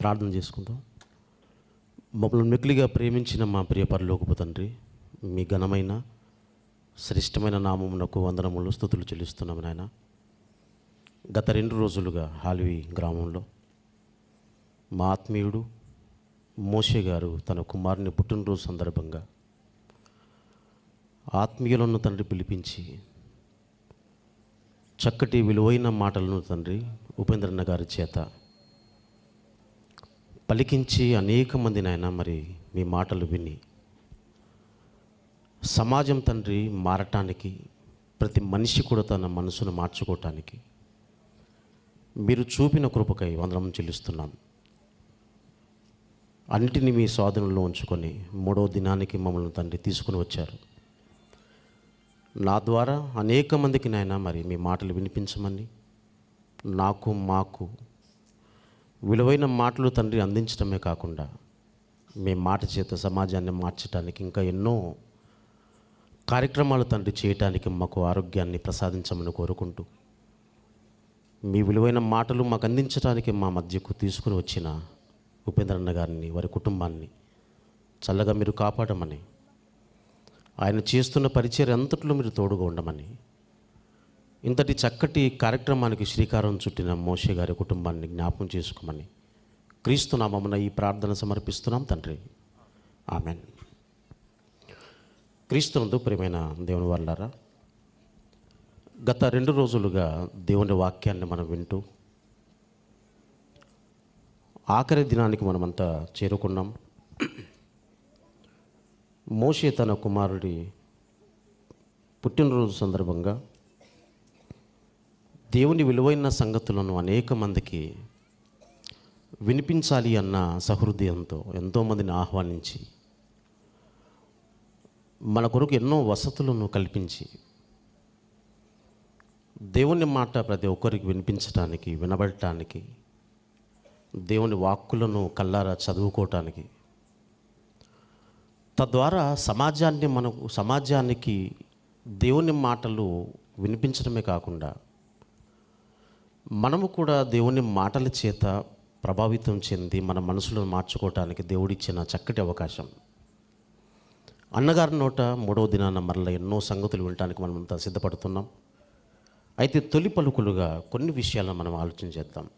ప్రార్థన చేసుకుందాం. మమ్మల్ని మిక్కిలిగా ప్రేమించిన మా ప్రియ పరలోకపు తండ్రి మీ ఘనమైన శ్రేష్టమైన నామమునకు వందనములు స్థుతులు చెల్లిస్తున్నాము నాయన. గత రెండు రోజులుగా హాల్వి గ్రామంలో మా ఆత్మీయుడు మోషే గారు తన కుమారుని పుట్టినరోజు సందర్భంగా ఆత్మీయులను తండ్రి పిలిపించి చక్కటి విలువైన మాటలను తండ్రి ఉపేంద్రన్న గారి చేత పలికించి అనేక మంది నాయన మరి మీ మాటలు విని సమాజం తండ్రి మారటానికి ప్రతి మనిషి కూడా తన మనసును మార్చుకోవటానికి మీరు చూపిన కృపకై వందనం చెల్లిస్తున్నాం అన్నిటిని మీ స్వాధీనంలో ఉంచుకొని మూడో దినానికి మమ్మల్ని తండ్రి తీసుకుని వచ్చారు. నా ద్వారా అనేక మందికి నాయన మరి మీ మాటలు వినిపించమని నాకు మాకు విలువైన మాటలు తండ్రి అందించడమే కాకుండా మీ మాట చేత సమాజాన్ని మార్చడానికి ఇంకా ఎన్నో కార్యక్రమాలు తండ్రి చేయటానికి మాకు ఆరోగ్యాన్ని ప్రసాదించమని కోరుకుంటూ మీ విలువైన మాటలు మాకు అందించడానికి మా మధ్యకు తీసుకుని వచ్చిన ఉపేంద్రన్న గారిని వారి కుటుంబాన్ని చల్లగా మీరు కాపాడమని ఆయన చేస్తున్న పరిచయం అంతట్లో మీరు తోడుగా ఉండమని ఇంతటి చక్కటి కార్యక్రమానికి శ్రీకారం చుట్టిన మోషే గారి కుటుంబాన్ని జ్ఞాపం చేసుకోమని క్రీస్తు నామమున ఈ ప్రార్థన సమర్పిస్తున్నాం తండ్రి. ఆమెన్. క్రీస్తునందు ప్రియమైన దేవుని వాళ్ళారా గత రెండు రోజులుగా దేవుని వాక్యాన్ని మనం వింటూ ఆఖరి దినానికి మనమంతా చేరుకున్నాం. మోషే తన కుమారుడి పుట్టినరోజు సందర్భంగా దేవుని విలువైన సంగతులను అనేక మందికి వినిపించాలి అన్న సహృదయంతో ఎంతోమందిని ఆహ్వానించి మన కొరకు ఎన్నో వసతులను కల్పించి దేవుని మాట ప్రతి ఒక్కరికి వినిపించటానికి వినబడటానికి దేవుని వాక్కులను కల్లారా చదువుకోవటానికి తద్వారా సమాజాన్ని మనకు సమాజానికి దేవుని మాటలు వినిపించడమే కాకుండా మనము కూడా దేవుని మాటల చేత ప్రభావితం చెంది మన మనసులను మార్చుకోవటానికి దేవుడిచ్చిన చక్కటి అవకాశం. అన్నగారి నోట మూడవ దినాన మరల ఎన్నో సంగతులు వినటానికి మనమంతా సిద్ధపడుతున్నాం. అయితే తొలి పలుకులుగా కొన్ని విషయాలను మనం ఆలోచన చేద్దాం.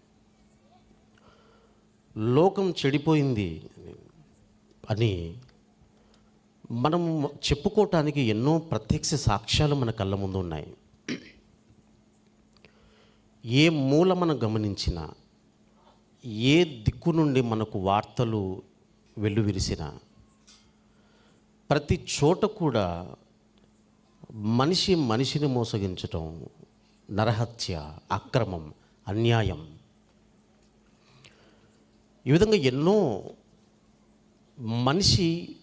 లోకం చెడిపోయింది అని మనం చెప్పుకోవటానికి ఎన్నో ప్రత్యక్ష సాక్ష్యాలు మన కళ్ళ ముందు ఉన్నాయి. ఏ మూల మనం గమనించినా ఏ దిక్కు నుండి మనకు వార్తలు వెల్లువిరిసినా ప్రతి చోట కూడా మనిషి మనిషిని మోసగించటం నరహత్య అక్రమం అన్యాయం. ఈ విధంగా ఎన్నో మనిషి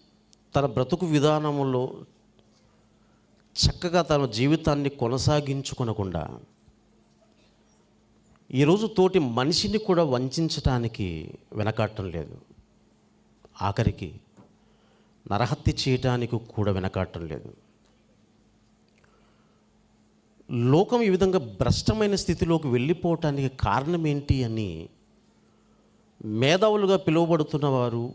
తన బ్రతుకు విధానంలో చక్కగా తన జీవితాన్ని కొనసాగించుకొనకుండా ఈరోజు తోటి మనిషిని కూడా వంచడానికి వెనకాడటం లేదు. ఆఖరికి నరహత్య చేయటానికి కూడా వెనకాడటం లేదు. లోకం ఈ విధంగా భ్రష్టమైన స్థితిలోకి వెళ్ళిపోవటానికి కారణం ఏంటి అని మేధావులుగా పిలువబడుతున్న వారు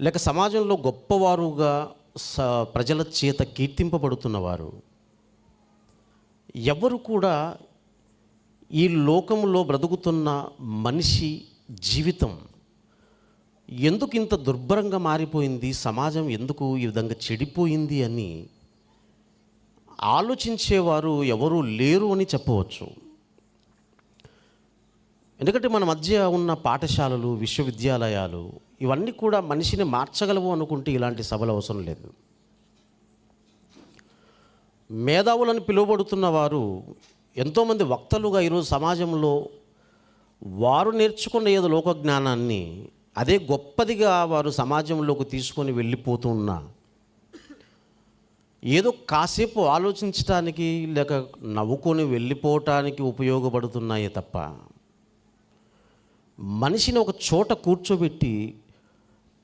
లేక సమాజంలో గొప్పవారుగా స ప్రజల చేత కీర్తింపబడుతున్నవారు ఎవరు కూడా ఈ లోకంలో బ్రతుకుతున్న మనిషి జీవితం ఎందుకు ఇంత దుర్భరంగా మారిపోయింది? సమాజం ఎందుకు ఈ విధంగా చెడిపోయింది అని ఆలోచించేవారు ఎవరూ లేరు అని చెప్పవచ్చు. ఎందుకంటే మన మధ్య ఉన్న పాఠశాలలు విశ్వవిద్యాలయాలు ఇవన్నీ కూడా మనిషిని మార్చగలవు అనుకుంటే ఇలాంటి సభలు అవసరం లేదు. మేధావులను పిలువబడుతున్న వారు ఎంతోమంది వక్తలుగా ఈరోజు సమాజంలో వారు నేర్చుకున్న ఏదో లోక జ్ఞానాన్ని అదే గొప్పదిగా వారు సమాజంలోకి తీసుకొని వెళ్ళిపోతున్న ఏదో కాసేపు ఆలోచించటానికి లేక నవ్వుకొని వెళ్ళిపోవటానికి ఉపయోగపడుతున్నాయే తప్ప మనిషిని ఒక చోట కూర్చోబెట్టి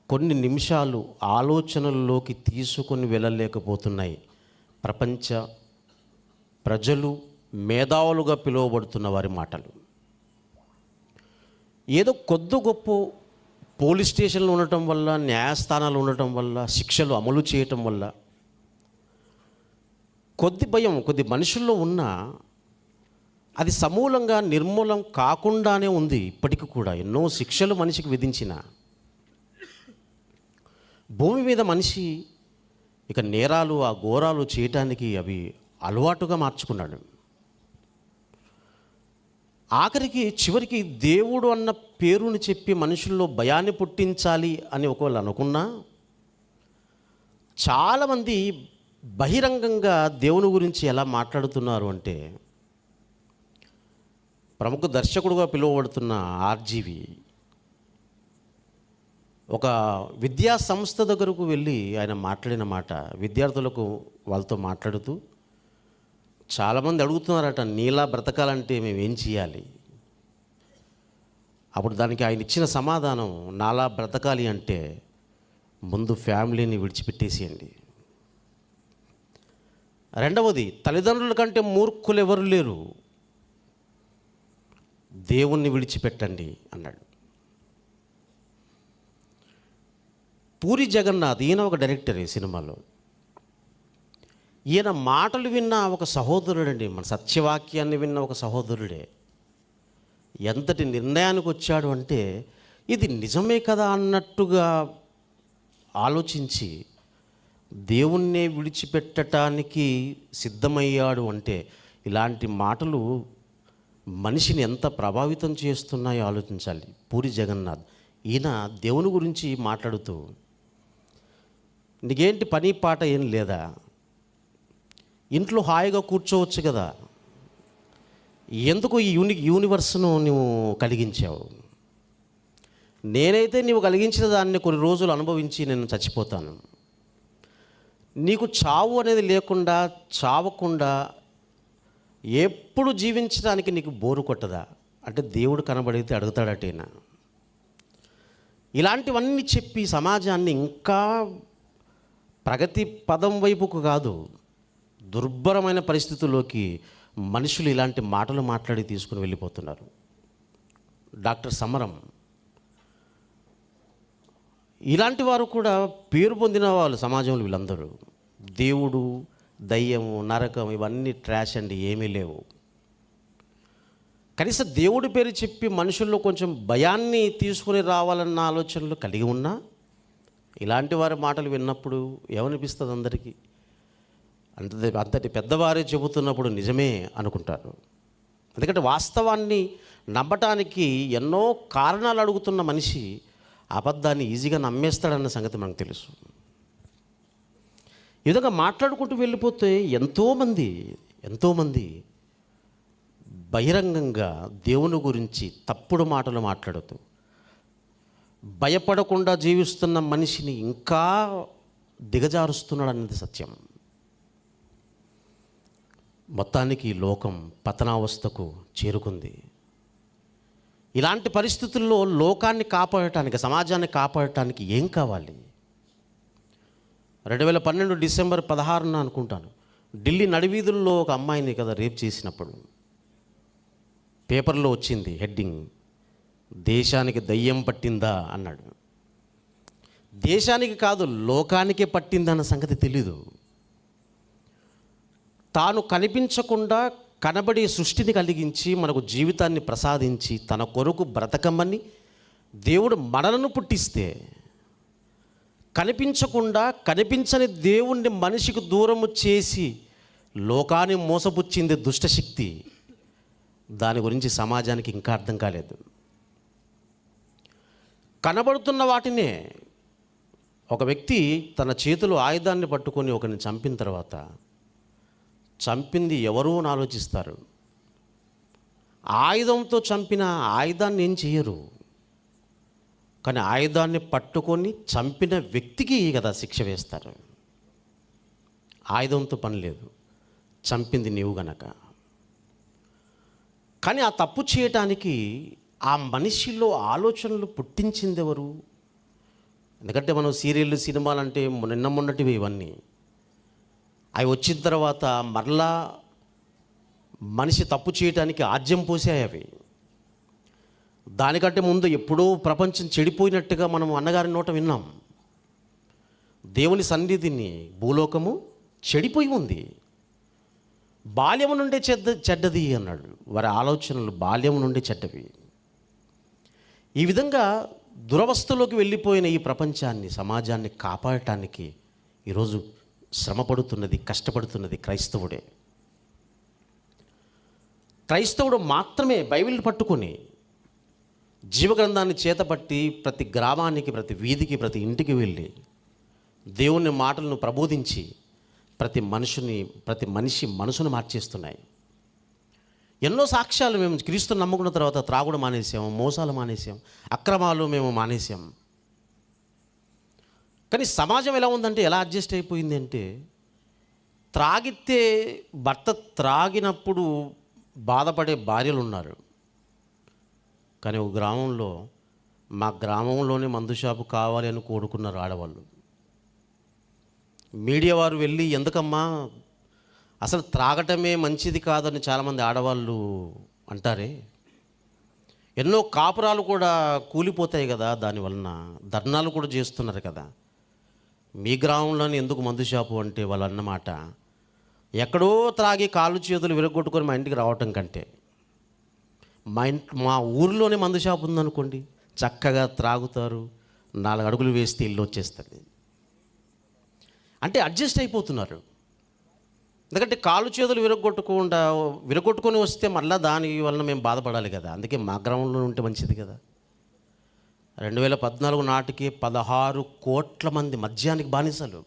కొన్ని నిమిషాలు ఆలోచనల్లోకి తీసుకొని వెళ్ళలేకపోతున్నాయి. ప్రపంచ ప్రజలు మేధావులుగా పిలువబడుతున్న వారి మాటలు. ఏదో కొద్ది గొప్ప పోలీస్ స్టేషన్లు ఉండటం వల్ల న్యాయస్థానాలు ఉండటం వల్ల శిక్షలు అమలు చేయటం వల్ల కొద్ది భయం కొద్ది మనుషుల్లో ఉన్న అది సమూలంగా నిర్మూలం కాకుండానే ఉంది ఇప్పటికి కూడా. ఎన్నో శిక్షలు మనిషికి విధించిన భూమి మీద మనిషి ఇక నేరాలు ఆ ఘోరాలు చేయటానికి అవి అలవాటుగా మార్చుకున్నాడు. ఆఖరికి చివరికి దేవుడు అన్న పేరుని చెప్పి మనుషుల్లో భయాన్ని పుట్టించాలి అని ఒకవేళ అనుకున్నా చాలామంది బహిరంగంగా దేవుని గురించి ఎలా మాట్లాడుతున్నారు అంటే ప్రముఖ దర్శకుడుగా పిలువబడుతున్న ఆర్జీవి ఒక విద్యా సంస్థ దగ్గరకు వెళ్ళి ఆయన మాట్లాడిన మాట విద్యార్థులకు వాళ్ళతో మాట్లాడుతూ చాలామంది అడుగుతున్నారట నీలా బ్రతకాలంటే మేము ఏం చేయాలి? అప్పుడు దానికి ఆయన ఇచ్చిన సమాధానం నాలా బ్రతకాలి అంటే ముందు ఫ్యామిలీని విడిచిపెట్టేసేయండి. రెండవది తల్లిదండ్రుల కంటే మూర్ఖులు ఎవరు లేరు. దేవుణ్ణి విడిచిపెట్టండి అన్నాడు. పూరి జగన్నాథ్ ఈయన ఒక డైరెక్టర్ ఈ సినిమాలో. ఈయన మాటలు విన్న ఒక సహోదరుడండి. మన సత్యవాక్యాన్ని విన్న ఒక సహోదరుడే. ఎంతటి నిర్ణయానికి వచ్చాడు అంటే ఇది నిజమే కదా అన్నట్టుగా ఆలోచించి దేవుణ్ణే విడిచిపెట్టడానికి సిద్ధమయ్యాడు అంటే ఇలాంటి మాటలు మనిషిని ఎంత ప్రభావితం చేస్తున్నాయో ఆలోచించాలి. పూరి జగన్నాథ్ ఈయన దేవుని గురించి మాట్లాడుతూ నీకేంటి పని పాట ఏం లేదా? ఇంట్లో హాయిగా కూర్చోవచ్చు కదా. ఎందుకు ఈ యూని యూనివర్స్ను నువ్వు కలిగించావు? నేనైతే నీవు కలిగించిన దాన్ని కొన్ని రోజులు అనుభవించి నేను చచ్చిపోతాను. నీకు చావు అనేది లేకుండా చావకుండా ఎప్పుడు జీవించడానికి నీకు బోరు కొట్టదా? అంటే దేవుడు కనబడితే అడుగుతాడటేనా ఇలాంటివన్నీ చెప్పి సమాజాన్ని ఇంకా ప్రగతి పదం వైపుకు కాదు. దుర్భరమైన పరిస్థితుల్లోకి మనుషులు ఇలాంటి మాటలు మాట్లాడి తీసుకుని వెళ్ళిపోతున్నారు. డాక్టర్ సమరం ఇలాంటి వారు కూడా పేరు పొందిన వాళ్ళు సమాజంలో వీళ్ళందరూ. దేవుడు దయ్యము నరకం ఇవన్నీ ట్రాష్ అండి ఏమీ లేవు. కనీసం దేవుడి పేరు చెప్పి మనుషుల్లో కొంచెం భయాన్ని తీసుకుని రావాలన్న ఆలోచనలు కలిగి ఉన్నా ఇలాంటి వారి మాటలు విన్నప్పుడు ఏమనిపిస్తుంది అందరికీ? అంతటి అంతటి పెద్దవారే చెబుతున్నప్పుడు నిజమే అనుకుంటారు. ఎందుకంటే వాస్తవాన్ని నమ్మటానికి ఎన్నో కారణాలు అడుగుతున్న మనిషి అబద్ధాన్ని ఈజీగా నమ్మేస్తాడన్న సంగతి మనకు తెలుసు. ఈ విధంగా మాట్లాడుకుంటూ వెళ్ళిపోతే ఎంతోమంది ఎంతోమంది బహిరంగంగా దేవుని గురించి తప్పుడు మాటలు మాట్లాడుతూ భయపడకుండా జీవిస్తున్న మనిషిని ఇంకా దిగజారుస్తున్నాడు అనేది సత్యం. మొత్తానికి లోకం పతనావస్థకు చేరుకుంది. ఇలాంటి పరిస్థితుల్లో లోకాన్ని కాపాడటానికి సమాజాన్ని కాపాడటానికి ఏం కావాలి? రెండు వేల పన్నెండు డిసెంబర్ పదహారున అనుకుంటాను. ఢిల్లీ నడివీధుల్లో ఒక అమ్మాయిని కదా రేప్ చేసినప్పుడు. పేపర్లో వచ్చింది హెడ్డింగ్. దేశానికి దయ్యం పట్టిందా అన్నాడు. దేశానికి కాదు లోకానికే పట్టిందన్న సంగతి తెలీదు. తాను కనిపించకుండా కనబడే సృష్టిని కలిగించి మనకు జీవితాన్ని ప్రసాదించి తన కొరకు బ్రతకమని దేవుడు మనలను పుట్టిస్తే కనిపించకుండా కనిపించని దేవుణ్ణి మనిషికి దూరము చేసి లోకాన్ని మోసపుచ్చింది దుష్టశక్తి దాని గురించి సమాజానికి ఇంకా అర్థం కాలేదు. కనబడుతున్న వాటినే ఒక వ్యక్తి తన చేతిలో ఆయుధాన్ని పట్టుకొని ఒకరిని చంపిన తర్వాత చంపింది ఎవరు అని ఆలోచిస్తారు. ఆయుధంతో చంపిన ఆయుధాన్ని ఏం చేయరు. కానీ ఆయుధాన్ని పట్టుకొని చంపిన వ్యక్తికి కదా శిక్ష వేస్తారు. ఆయుధంతో పని లేదు. చంపింది నీవు గనక. కానీ ఆ తప్పు చేయటానికి ఆ మనిషిలో ఆలోచనలు పుట్టించింది ఎవరు? ఎందుకంటే మనం సీరియళ్ళు సినిమాలు అంటే నిన్న మొన్నటివి ఇవన్నీ. అవి వచ్చిన తర్వాత మరలా మనిషి తప్పు చేయటానికి ఆజ్యం పోసాయి అవి. దానికంటే ముందు ఎప్పుడో ప్రపంచం చెడిపోయినట్టుగా మనం అన్నగారి నోట విన్నాం. దేవుని సన్నిధిని భూలోకము చెడిపోయి ఉంది. బాల్యము నుండే చెడ్డ చెడ్డది అన్నాడు. వారి ఆలోచనలు బాల్యం నుండి చెడ్డవి. ఈ విధంగా దురవస్థలోకి వెళ్ళిపోయిన ఈ ప్రపంచాన్ని సమాజాన్ని కాపాడటానికి ఈరోజు శ్రమపడుతున్నది కష్టపడుతున్నది క్రైస్తవుడే. క్రైస్తవుడు మాత్రమే బైబిల్ పట్టుకొని జీవగ్రంథాన్ని చేతపట్టి ప్రతి గ్రామానికి ప్రతి వీధికి ప్రతి ఇంటికి వెళ్ళి దేవుని మాటలను ప్రబోధించి ప్రతి మనుషుని ప్రతి మనిషి మనసును మార్చేస్తున్నాయి. ఎన్నో సాక్ష్యాలు మేము క్రీస్తు నమ్ముకున్న తర్వాత త్రాగుడు మానేసాము మోసాలు మానేసాం అక్రమాలు మేము మానేసాం. కానీ సమాజం ఎలా ఉందంటే ఎలా అడ్జస్ట్ అయిపోయింది అంటే త్రాగితే భర్త త్రాగినప్పుడు బాధపడే భార్యలు ఉన్నారు కానీ ఒక గ్రామంలో మా గ్రామంలోనే మందు షాపు కావాలి అని కోరుకున్నారు ఆడవాళ్ళు. మీడియా వారు వెళ్ళి ఎందుకమ్మా? అసలు త్రాగటమే మంచిది కాదని చాలామంది ఆడవాళ్ళు అంటారే? ఎన్నో కాపురాలు కూడా కూలిపోతాయి కదా దానివలన ధర్నాలు కూడా చేస్తున్నారు కదా. మీ గ్రామంలోనే ఎందుకు మందు షాపు అంటే వాళ్ళు అన్నమాట ఎక్కడో త్రాగి కాళ్ళు చేతులు విరగొట్టుకొని మా ఇంటికి రావటం కంటే. మా ఇంట్ మా ఊరిలోనే మందు షాపు ఉందనుకోండి చక్కగా త్రాగుతారు నాలుగు అడుగులు వేస్తే ఇల్లు వచ్చేస్తుంది. అంటే అడ్జస్ట్ అయిపోతున్నారు. ఎందుకంటే కాళ్ళు చేతులు విరగొట్టకుండా విరగొట్టుకొని వస్తే మళ్ళీ దాని వలన మేము బాధపడాలి కదా అందుకే మా గ్రామంలో ఉంటే మంచిది కదా. రెండు వేల పద్నాలుగు నాటికి పదహారు కోట్ల మంది మద్యానికి బానిసలు.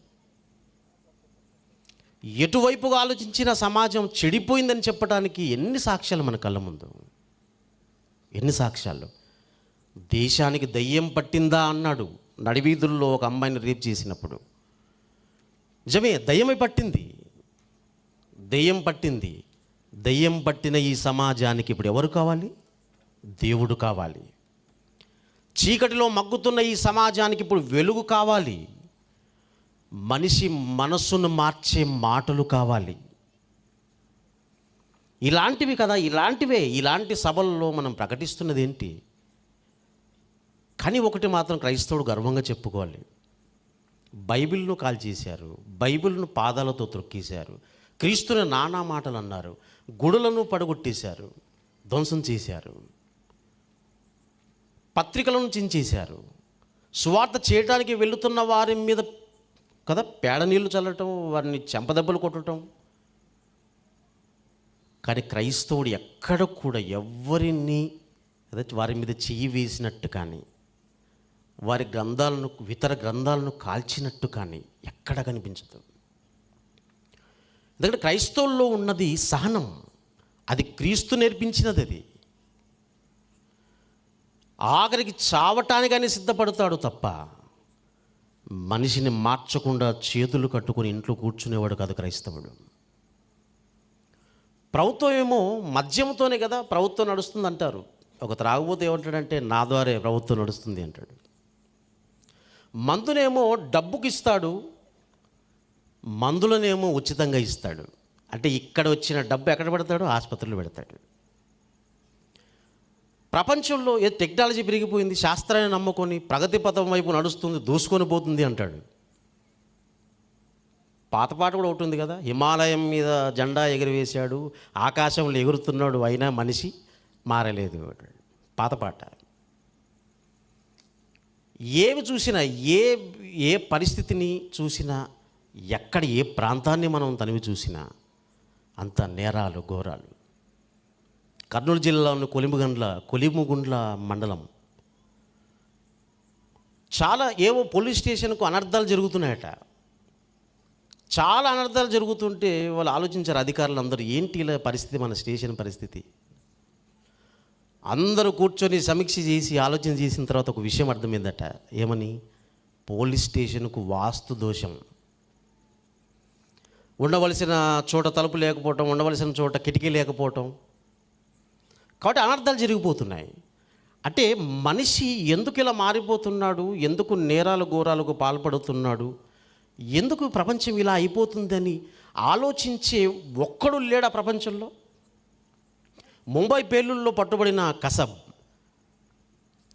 ఎటువైపుగా ఆలోచించిన సమాజం చెడిపోయిందని చెప్పడానికి ఎన్ని సాక్ష్యాలు మన కళ్ళ ముందు? ఎన్ని సాక్ష్యాలు? దేశానికి దయ్యం పట్టిందా అన్నాడు నడివీధుల్లో ఒక అమ్మాయిని రేప్ చేసినప్పుడు. నిజమే దయ్యమే పట్టింది. దెయ్యం పట్టింది. దెయ్యం పట్టిన ఈ సమాజానికి ఇప్పుడు ఎవరు కావాలి? దేవుడు కావాలి. చీకటిలో మగ్గుతున్న ఈ సమాజానికి ఇప్పుడు వెలుగు కావాలి. మనిషి మనస్సును మార్చే మాటలు కావాలి. ఇలాంటివి కదా ఇలాంటివే ఇలాంటి సభల్లో మనం ప్రకటిస్తున్నది ఏంటి కానీ ఒకటి మాత్రం క్రైస్తవుడు గర్వంగా చెప్పుకోవాలి. బైబిల్ను కాల్చేశారు బైబిల్ను పాదాలతో త్రొక్కేశారు క్రీస్తుని నానా మాటలు అన్నారు గుడులను పడగొట్టేశారు ధ్వంసం చేశారు. పత్రికలను చించేశారు. సువార్త చేయడానికి వెళుతున్న వారి మీద కదా పేడ నీళ్ళు చల్లటం వారిని చెంపదెబ్బలు కొట్టడం కానీ క్రైస్తవుడు ఎక్కడ కూడా ఎవరిని అదే వారి మీద చెయ్యి వేసినట్టు కానీ వారి గ్రంథాలను ఇతర గ్రంథాలను కాల్చినట్టు కానీ ఎక్కడ కనిపించదు. ఎందుకంటే క్రైస్తవుల్లో ఉన్నది సహనం. అది క్రీస్తు నేర్పించినది అది. ఆఖరికి చావటానికని సిద్ధపడతాడు తప్ప మనిషిని మార్చకుండా చేతులు కట్టుకొని ఇంట్లో కూర్చునేవాడు కాదు క్రైస్తవుడు. ప్రభుత్వం ఏమో మద్యంతోనే కదా ప్రభుత్వం నడుస్తుంది అంటారు. ఒక త్రాగుబోతే ఏమంటాడంటే నా ద్వారే ప్రభుత్వం నడుస్తుంది అంటాడు. మందునేమో డబ్బుకి ఇస్తాడు మందులనేమో ఉచితంగా ఇస్తాడు. అంటే ఇక్కడ వచ్చిన డబ్బు ఎక్కడ పెడతాడు? ఆసుపత్రిలో పెడతాడు. ప్రపంచంలో ఏ టెక్నాలజీ పెరిగిపోయింది? శాస్త్రాన్ని నమ్ముకొని ప్రగతి పథం వైపు నడుస్తుంది దూసుకొని పోతుంది అంటాడు. పాత పాట కూడా ఒకటి ఉంది కదా హిమాలయం మీద జెండా ఎగురవేశాడు ఆకాశంలో ఎగురుతున్నాడు అయినా మనిషి మారలేదు పాత పాట. ఏమి చూసినా ఏ ఏ పరిస్థితిని చూసినా ఎక్కడ ఏ ప్రాంతాన్ని మనం తనివి చూసినా అంత నేరాలు ఘోరాలు కర్నూలు జిల్లాలోని కొలిముగండ్ల కొలిముగుండ్ల మండలం. చాలా ఏవో పోలీస్ స్టేషన్కు అనర్థాలు జరుగుతున్నాయట. చాలా అనర్థాలు జరుగుతుంటే వాళ్ళు ఆలోచించారు అధికారులు అందరూ ఏంటి ఇలా పరిస్థితి మన స్టేషన్ పరిస్థితి? అందరూ కూర్చొని సమీక్ష చేసి ఆలోచన చేసిన తర్వాత ఒక విషయం అర్థమైందట. ఏమని? పోలీస్ స్టేషన్కు వాస్తు దోషం. ఉండవలసిన చోట తలుపు లేకపోవటం ఉండవలసిన చోట కిటికీ లేకపోవటం కాబట్టి అనర్థాలు జరిగిపోతున్నాయి. అంటే మనిషి ఎందుకు ఇలా మారిపోతున్నాడు? ఎందుకు నేరాలు ఘోరాలకు పాల్పడుతున్నాడు? ఎందుకు ప్రపంచం ఇలా అయిపోతుందని ఆలోచించే ఒక్కడు లేడా ప్రపంచంలో? ముంబై పేలుల్లో పట్టుబడిన కసబ్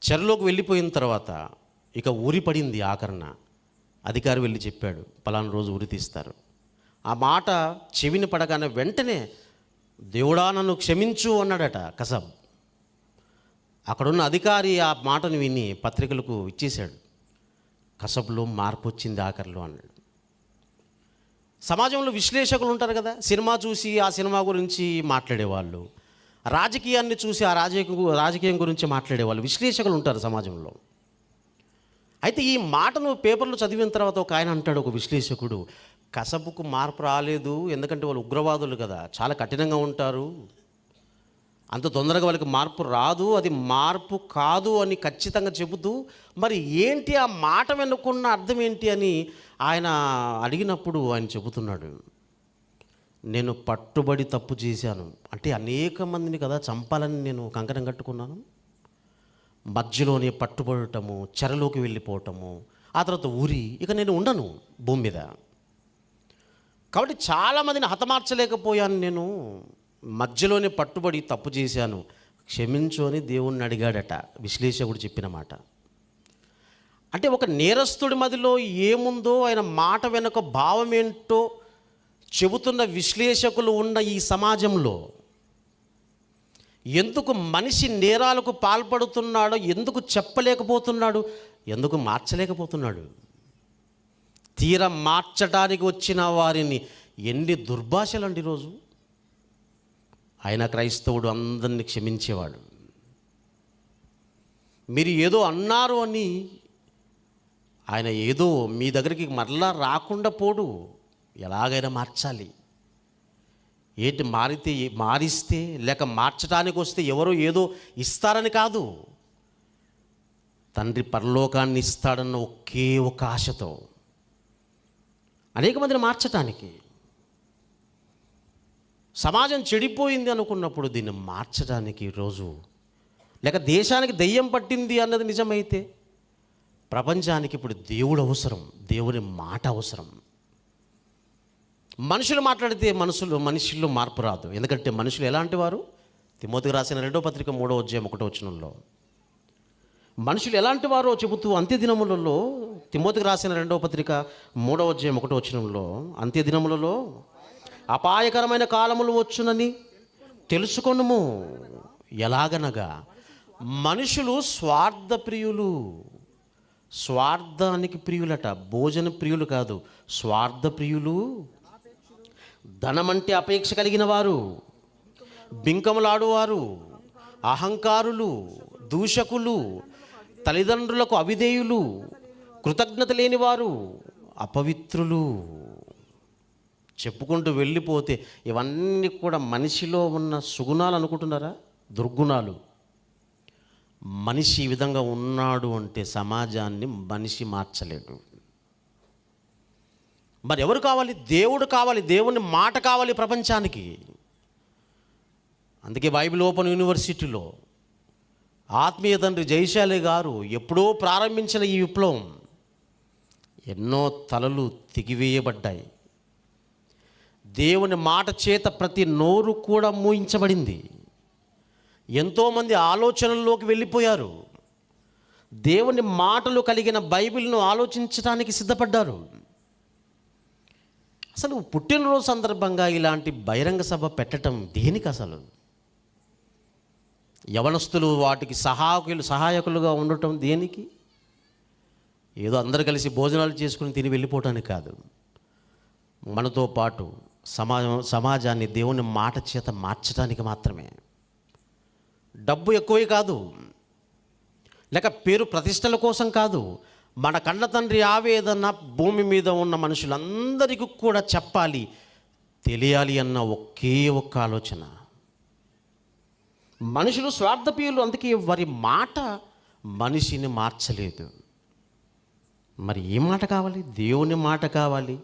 చెరలోకి వెళ్ళిపోయిన తర్వాత ఇక ఊరి పడింది ఆకరణ అధికారి వెళ్ళి చెప్పాడు పలానా రోజు ఉరి తీస్తారు. ఆ మాట చెవిని పడగానే వెంటనే దేవుడా నన్ను క్షమించు అన్నాడట కసబ్. అక్కడున్న అధికారి ఆ మాటను విని పత్రికలకు ఇచ్చేశాడు. కసబ్లో మార్పు వచ్చింది ఆఖరిలో అన్నాడు. సమాజంలో విశ్లేషకులు ఉంటారు కదా సినిమా చూసి ఆ సినిమా గురించి మాట్లాడేవాళ్ళు రాజకీయాన్ని చూసి ఆ రాజకీయ రాజకీయం గురించి మాట్లాడేవాళ్ళు విశ్లేషకులు ఉంటారు సమాజంలో. అయితే ఈ మాటను పేపర్లో చదివిన తర్వాత ఒక ఆయన అంటాడు ఒక విశ్లేషకుడు కసపుకు మార్పు రాలేదు. ఎందుకంటే వాళ్ళు ఉగ్రవాదులు కదా. చాలా కఠినంగా ఉంటారు. అంత తొందరగా వాళ్ళకి మార్పు రాదు. అది మార్పు కాదు అని ఖచ్చితంగా చెబుతూ మరి ఏంటి ఆ మాట వెనుకున్న అర్థం ఏంటి అని ఆయన అడిగినప్పుడు ఆయన చెబుతున్నాడు. నేను పట్టుబడి తప్పు చేశాను. అంటే అనేక మందిని కదా చంపాలని నేను కంకణం కట్టుకున్నాను. మధ్యలోనే పట్టుబడటము చెరలోకి వెళ్ళిపోవటము ఆ తర్వాత ఊరి ఇక నేను ఉండను భూమి మీద. కాబట్టి చాలామందిని హతమార్చలేకపోయాను నేను. మధ్యలోనే పట్టుబడి తప్పు చేశాను. క్షమించు అని దేవుణ్ణి అడిగాడట విశ్లేషకుడు చెప్పిన మాట. అంటే ఒక నేరస్తుడి మదిలో ఏముందో ఆయన మాట వెనుక భావం ఏంటో చెబుతున్న విశ్లేషకులు ఉన్న ఈ సమాజంలో ఎందుకు మనిషి నేరాలకు పాల్పడుతున్నాడో ఎందుకు చెప్పలేకపోతున్నాడు ఎందుకు మార్చలేకపోతున్నాడు? తీర మార్చడానికి వచ్చిన వారిని ఎన్ని దుర్భాషలు అండి ఈరోజు. ఆయన క్రైస్తవుడు అందరిని క్షమించేవాడు. మీరు ఏదో అన్నారు అని ఆయన ఏదో మీ దగ్గరికి మరలా రాకుండా పోడు. ఎలాగైనా మార్చాలి. ఏంటి మారితే మారిస్తే లేక మార్చడానికి వస్తే ఎవరో ఏదో ఇస్తారని కాదు. తండ్రి పరలోకాన్ని ఇస్తాడన్న ఒకే ఒక ఆశతో అనేక మందిని మార్చటానికి. సమాజం చెడిపోయింది అనుకున్నప్పుడు దీన్ని మార్చడానికి ఈరోజు లేక దేశానికి దెయ్యం పట్టింది అన్నది నిజమైతే ప్రపంచానికి ఇప్పుడు దేవుడు అవసరం దేవుని మాట అవసరం. మనుషులు మాట్లాడితే మనుషులు మనుషుల్లో మార్పు రాదు. ఎందుకంటే మనుషులు ఎలాంటి వారు? తిమోతికి రాసిన రెండో పత్రిక మూడో అధ్యాయం ఒకటో వచనంలో. మనుషులు ఎలాంటి వారో చెబుతూ అంత్యదినములలో తిమోతికి రాసిన రెండవ పత్రిక మూడవ అధ్యాయం ఒకటో వచ్చినంలో అంత్యదినములలో అపాయకరమైన కాలములు వచ్చునని తెలుసుకొనుము. ఎలాగనగా మనుషులు స్వార్థ ప్రియులు. స్వార్థానికి ప్రియులట భోజన ప్రియులు కాదు స్వార్థ ప్రియులు. ధనమంటే అపేక్ష కలిగిన వారు బింకములాడువారు అహంకారులు దూషకులు తల్లిదండ్రులకు అవిధేయులు కృతజ్ఞత లేనివారు అపవిత్రులు. చెప్పుకుంటూ వెళ్ళిపోతే ఇవన్నీ కూడా మనిషిలో ఉన్న సుగుణాలు అనుకుంటున్నారా? దుర్గుణాలు. మనిషి ఈ విధంగా ఉన్నాడు అంటే సమాజాన్ని మనిషి మార్చలేడు. మరి ఎవరు కావాలి? దేవుడు కావాలి. దేవుని మాట కావాలి ప్రపంచానికి. అందుకే బైబిల్ ఓపెన్ యూనివర్సిటీలో ఆత్మీయ తండ్రి జయశాలి గారు ఎప్పుడో ప్రారంభించిన ఈ విప్లవం ఎన్నో తలలు తెగివేయబడ్డాయి. దేవుని మాట చేత ప్రతి నోరు కూడా మూయించబడింది. ఎంతోమంది ఆలోచనల్లోకి వెళ్ళిపోయారు. దేవుని మాటలు కలిగిన బైబిల్ను ఆలోచించడానికి సిద్ధపడ్డారు. అసలు పుట్టినరోజు సందర్భంగా ఇలాంటి బహిరంగ సభ పెట్టడం దేనికి అసలు యవనస్తులు వాటికి సహాయకులు సహాయకులుగా ఉండటం దేనికి? ఏదో అందరు కలిసి భోజనాలు చేసుకుని తిని వెళ్ళిపోవటానికి కాదు. మనతో పాటు సమాజం సమాజాన్ని దేవుని మాట చేత మార్చడానికి మాత్రమే. డబ్బు ఎక్కువే కాదు. లేక పేరు ప్రతిష్టల కోసం కాదు. మన కన్న తండ్రి ఆవేదన భూమి మీద ఉన్న మనుషులందరికీ కూడా చెప్పాలి తెలియాలి అన్న ఒకే ఒక్క ఆలోచన. మనుషులు స్వార్థపీయులు అందుకే వారి మాట మనిషిని మార్చలేదు. మరి ఏ మాట కావాలి? దేవుని మాట కావాలి.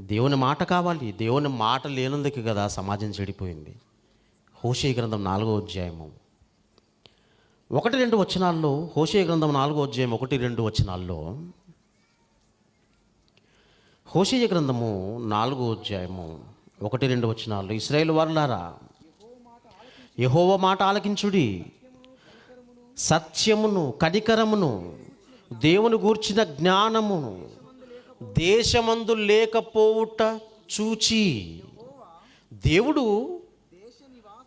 దేవుని మాట కావాలి. దేవుని మాట లేనందుకు కదా సమాజం చెడిపోయింది. హోషే గ్రంథం నాలుగో అధ్యాయము. ఒకటి రెండు వచనాల్లో హోషే గ్రంథం నాలుగో అధ్యాయం ఒకటి రెండు వచనాల్లో హోషేయ గ్రంథము నాలుగో అధ్యాయము ఒకటి రెండు వచనాల్లో ఇస్రాయేల్ వారులారా యహోవ మాట ఆలకించుడి. సత్యమును కనికరమును దేవుని గూర్చిన జ్ఞానమును దేశమందు లేకపోవుట చూచి. దేవుడు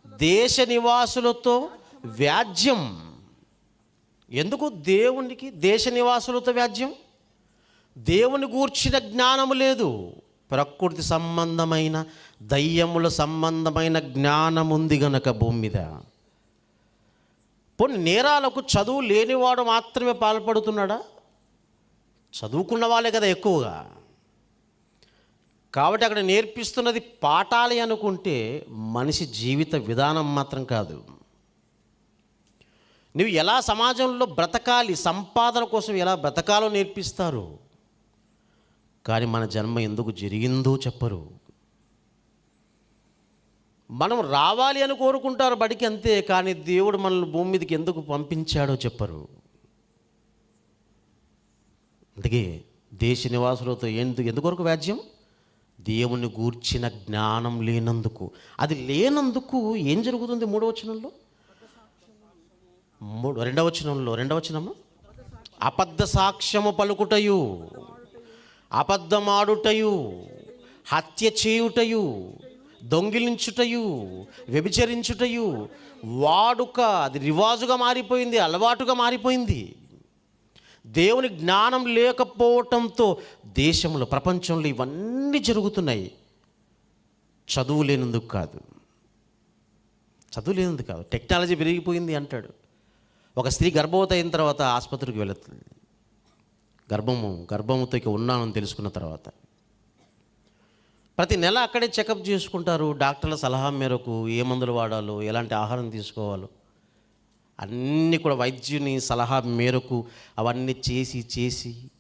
దేశ నివాసులతో వ్యాజ్యం. ఎందుకు దేవునికి దేశ నివాసులతో వ్యాజ్యం? దేవుని గూర్చిన జ్ఞానము లేదు. ప్రకృతి సంబంధమైన దయ్యముల సంబంధమైన జ్ఞానం ఉంది గనక భూమి మీద. కొన్ని నేరాలకు చదువు లేనివాడు మాత్రమే పాల్పడుతున్నాడా? చదువుకున్న వాళ్ళే కదా ఎక్కువగా. కాబట్టి అక్కడ నేర్పిస్తున్నది పాఠాలి అనుకుంటే మనిషి జీవిత విధానం మాత్రం కాదు. నువ్వు ఎలా సమాజంలో బ్రతకాలి సంపాదన కోసం ఎలా బ్రతకాలో నేర్పిస్తారు? కానీ మన జన్మ ఎందుకు జరిగిందో చెప్పరు. మనం రావాలి అని కోరుకుంటారు బడికి అంతే కానీ దేవుడు మనల్ని భూమి మీదకి ఎందుకు పంపించాడో చెప్పరు. అందుకే దేశ నివాసులతో ఎందుకు ఎందుకొరకు వ్యాజ్యం దేవుని గూర్చిన జ్ఞానం లేనందుకు. అది లేనందుకు ఏం జరుగుతుంది మూడవచనంలో మూడు రెండవ వచనంలో రెండవ వచనము? అబద్ధ సాక్ష్యము పలుకుటయు. అబద్ధమాడుటయు హత్య చేయుటయు దొంగిలించుటయు వ్యభిచరించుటయు వాడుక అది రివాజుగా మారిపోయింది అలవాటుగా మారిపోయింది. దేవుని జ్ఞానం లేకపోవటంతో దేశంలో ప్రపంచంలో ఇవన్నీ జరుగుతున్నాయి. చదువు లేనందుకు కాదు. చదువు లేనందుకు కాదు. టెక్నాలజీ పెరిగిపోయింది అంటాడు. ఒక స్త్రీ గర్భవతి అయిన తర్వాత ఆసుపత్రికి వెళుతుంది. గర్భము గర్భముతో ఇక ఉన్నానని తెలుసుకున్న తర్వాత. ప్రతి నెల అక్కడే చెకప్ చేసుకుంటారు డాక్టర్ల సలహా మేరకు ఏ మందులు వాడాలో ఎలాంటి ఆహారం తీసుకోవాలో. అన్నీ కూడా వైద్యుని సలహా మేరకు అవన్నీ చేసి చేసి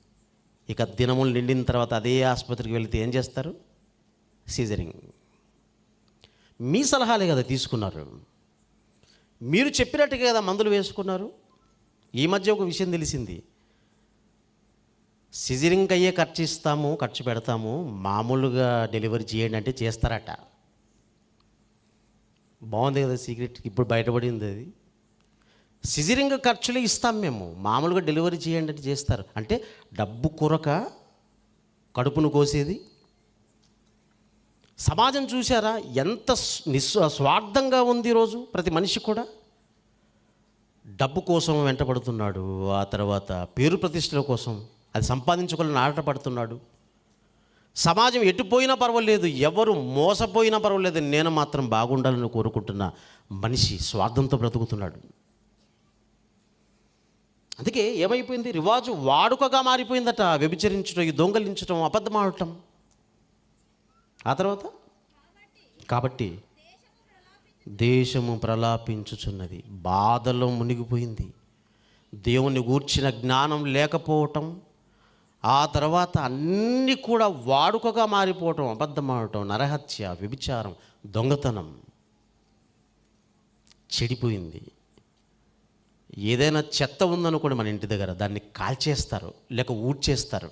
ఇక దినములు నిండిన తర్వాత అదే ఆసుపత్రికి వెళితే ఏం చేస్తారు? సీజరింగ్. మీ సలహాలే కదా తీసుకున్నారు. మీరు చెప్పినట్టుగా కదా మందులు వేసుకున్నారు. ఈ మధ్య ఒక విషయం తెలిసింది. సిజరింగ్ అయ్యే ఖర్చు ఇస్తాము ఖర్చు పెడతాము మామూలుగా డెలివరీ చేయండి అంటే చేస్తారట. బాగుంది కదా సీక్రెట్ ఇప్పుడు బయటపడింది అది. సిజరింగ్ ఖర్చులు ఇస్తాం మేము మామూలుగా డెలివరీ చేయండి అంటే చేస్తారు. అంటే డబ్బు కొరక కడుపును కోసేది. సమాజం చూసారా ఎంత నిస్ స్వార్థంగా ఉంది ఈరోజు ప్రతి మనిషి కూడా. డబ్బు కోసం వెంటబడుతున్నాడు ఆ తర్వాత పేరు ప్రతిష్టల కోసం. అది సంపాదించుకోవాలని ఆటపడుతున్నాడు సమాజం ఎటుపోయినా పర్వాలేదు ఎవరు మోసపోయినా పర్వాలేదు నేను మాత్రం బాగుండాలని కోరుకుంటున్న మనిషి స్వార్థంతో బ్రతుకుతున్నాడు. అందుకే ఏమైపోయింది? రివాజు వాడుకగా మారిపోయిందట వ్యభిచరించడం ఈ దొంగలించడం అబద్ధమాడటం ఆ తర్వాత? కాబట్టి దేశము ప్రలాపించుచున్నది బాధలో మునిగిపోయింది. దేవుని గూర్చిన జ్ఞానం లేకపోవటం ఆ తర్వాత అన్నీ కూడా వాడుకగా మారిపోవటం అబద్ధమాడటం నరహత్య వ్యభిచారం దొంగతనం చెడిపోయింది. ఏదైనా చెత్త ఉందనుకోండి మన ఇంటి దగ్గర దాన్ని కాల్చేస్తారు లేక ఊడ్చేస్తారు.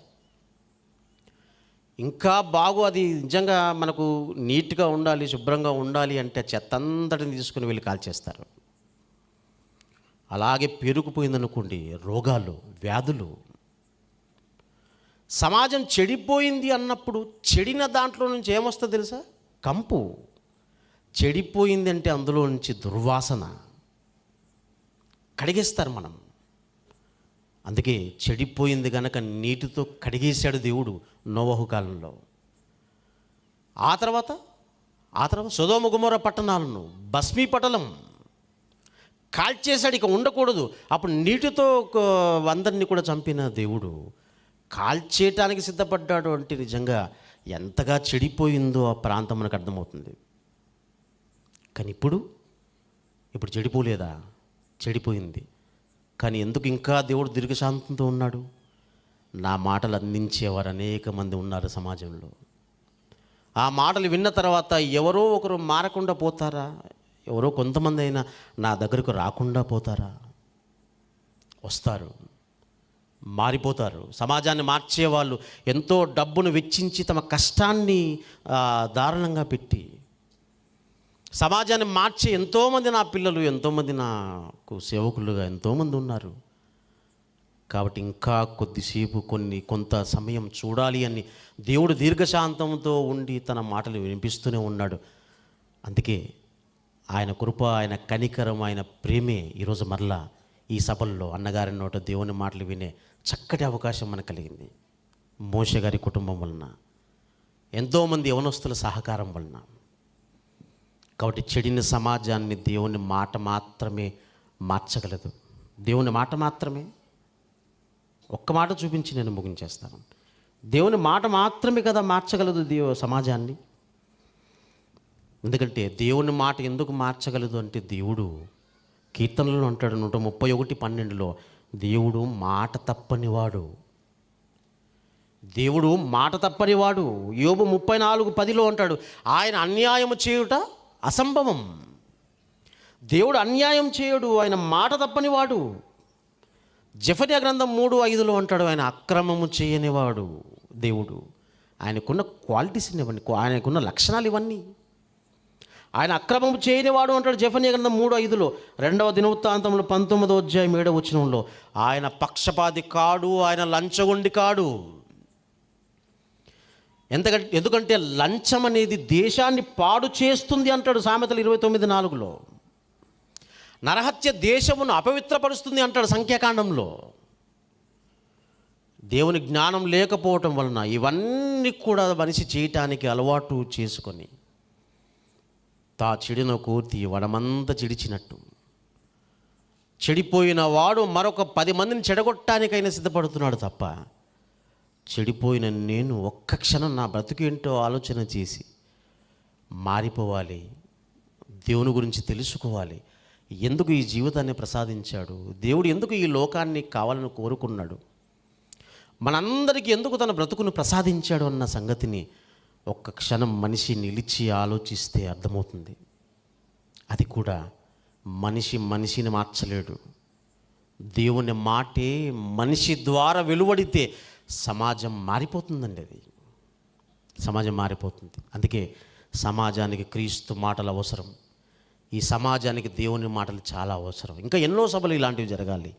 ఇంకా బాగు అది నిజంగా మనకు నీట్గా ఉండాలి శుభ్రంగా ఉండాలి అంటే చెత్త అంతటిని తీసుకుని వెళ్ళి కాల్చేస్తారు. అలాగే పెరుగుపోయిందనుకోండి రోగాలు వ్యాధులు సమాజం చెడిపోయింది అన్నప్పుడు చెడిన దాంట్లో నుంచి ఏమొస్తుందో తెలుసా? కంపు. చెడిపోయింది అంటే అందులో నుంచి దుర్వాసన. కడిగేస్తారు మనం. అందుకే చెడిపోయింది కనుక నీటితో కడిగేశాడు దేవుడు నోవహు కాలంలో. ఆ తర్వాత ఆ తర్వాత సుధోమ గుమర పట్టణాలను భస్మీపటలం కాల్చేశాడు ఇక ఉండకూడదు. అప్పుడు నీటితో అందరినీ కూడా చంపిన దేవుడు కాల్చేయటానికి సిద్ధపడ్డాడు అంటే నిజంగా ఎంతగా చెడిపోయిందో ఆ ప్రాంతం మనకు అర్థమవుతుంది. కానీ ఇప్పుడు ఇప్పుడు చెడిపోలేదా? చెడిపోయింది. కానీ ఎందుకు ఇంకా దేవుడు దీర్ఘశాంతంతో ఉన్నాడు? నా మాటలు అందించేవారు అనేక మంది ఉన్నారు సమాజంలో. ఆ మాటలు విన్న తర్వాత ఎవరో ఒకరు మారకుండా పోతారా? ఎవరో కొంతమంది అయినా నా దగ్గరకు రాకుండా పోతారా? వస్తారు. మారిపోతారు. సమాజాన్ని మార్చేవాళ్ళు ఎంతో డబ్బును వెచ్చించి తమ కష్టాన్ని దారుణంగా పెట్టి. సమాజాన్ని మార్చే ఎంతోమంది నా పిల్లలు ఎంతోమంది నాకు సేవకులుగా ఎంతోమంది ఉన్నారు. కాబట్టి ఇంకా కొద్దిసేపు కొన్ని కొంత సమయం చూడాలి అని దేవుడు దీర్ఘశాంతంతో ఉండి తన మాటలు వినిపిస్తూనే ఉన్నాడు. అందుకే ఆయన కృప ఆయన కనికరం ఆయన ప్రేమే ఈరోజు మరలా ఈ సభల్లో అన్నగారి నోట దేవుని మాటలు వినే చక్కటి అవకాశం మనకు కలిగింది. మోష గారి కుటుంబం వలన ఎంతోమంది యవనస్తుల సహకారం వలన. కాబట్టి చెడిన సమాజాన్ని దేవుని మాట మాత్రమే మార్చగలదు. దేవుని మాట మాత్రమే? ఒక్క మాట చూపించి నేను ముగించేస్తాను. దేవుని మాట మాత్రమే కదా మార్చగలదు దేవ సమాజాన్ని? ఎందుకంటే దేవుని మాట ఎందుకు మార్చగలదు అంటే దేవుడు కీర్తనలు అంటాడు నూట ముప్పై ఒకటి పన్నెండులో దేవుడు మాట తప్పనివాడు. దేవుడు మాట తప్పనివాడు. యోబు ముప్పై నాలుగు పదిలో అంటాడు ఆయన అన్యాయము చేయుట అసంభవం. దేవుడు అన్యాయం చేయడు ఆయన మాట తప్పనివాడు. జఫన్యా గ్రంథం మూడు ఐదులో అంటాడు ఆయన అక్రమము చేయనివాడు దేవుడు. ఆయనకున్న క్వాలిటీస్ ఇవన్నీ ఆయనకున్న లక్షణాలు ఇవన్నీ ఆయన అక్రమము చేయనివాడు అంటాడు జఫన్యా గ్రంథం మూడు ఐదులో. రెండవ దినవృత్తాంతంలో పంతొమ్మిదో అధ్యాయం ఏడవ వచనంలో ఆయన పక్షపాతి కాడు ఆయన లంచగొండి కాడు. ఎంతకంటే ఎందుకంటే లంచం అనేది దేశాన్ని పాడు చేస్తుంది అంటాడు సామెతలు ఇరవై తొమ్మిది నాలుగులో. నరహత్య దేశమును అపవిత్రపరుస్తుంది అంటాడు సంఖ్యాకాండంలో. దేవుని జ్ఞానం లేకపోవటం వలన ఇవన్నీ కూడా మనిషి చేయటానికి అలవాటు చేసుకొని తా చెడిన కూర్తి వడమంతా చెడిచినట్టు. చెడిపోయిన వాడు మరొక పది మందిని చెడగొట్టడానికైనా సిద్ధపడుతున్నాడు తప్ప చెడిపోయిన నేను ఒక్క క్షణం నా బ్రతుకేంటో ఆలోచన చేసి మారిపోవాలి దేవుని గురించి తెలుసుకోవాలి. ఎందుకు ఈ జీవితాన్ని ప్రసాదించాడు? దేవుడు ఎందుకు ఈ లోకాన్ని కావాలని కోరుకున్నాడు? మనందరికీ ఎందుకు తన బ్రతుకును ప్రసాదించాడు అన్న సంగతిని ఒక్క క్షణం మనిషి నిలిచి ఆలోచిస్తే అర్థమవుతుంది. అది కూడా మనిషి మనిషిని మార్చలేడు. దేవుని మాటే మనిషి ద్వారా వెలువడితే సమాజం మారిపోతుందండి అది. సమాజం మారిపోతుంది. అందుకే సమాజానికి క్రీస్తు మాటలు అవసరం. ఈ సమాజానికి దేవుని మాటలు చాలా అవసరం. ఇంకా ఎన్నో సభలు ఇలాంటివి జరగాలి.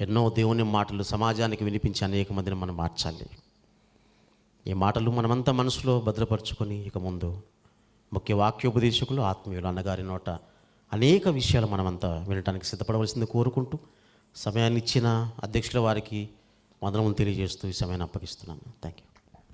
ఎన్నో దేవుని మాటలు సమాజానికి వినిపించి అనేక మందిని మనం మార్చాలి. ఈ మాటలు మనమంతా మనసులో భద్రపరుచుకొని ఇక ముందు ముఖ్య వాక్యోపదేశకులు ఆత్మీయులు అన్నగారి నోట అనేక విషయాలు మనమంతా వినడానికి సిద్ధపడవలసింది కోరుకుంటూ సమయాన్ని ఇచ్చిన అధ్యక్షుల వారికి వందనములు తెలియజేస్తూ ఈ సమయాన్ని అప్పగిస్తున్నాను థ్యాంక్ యూ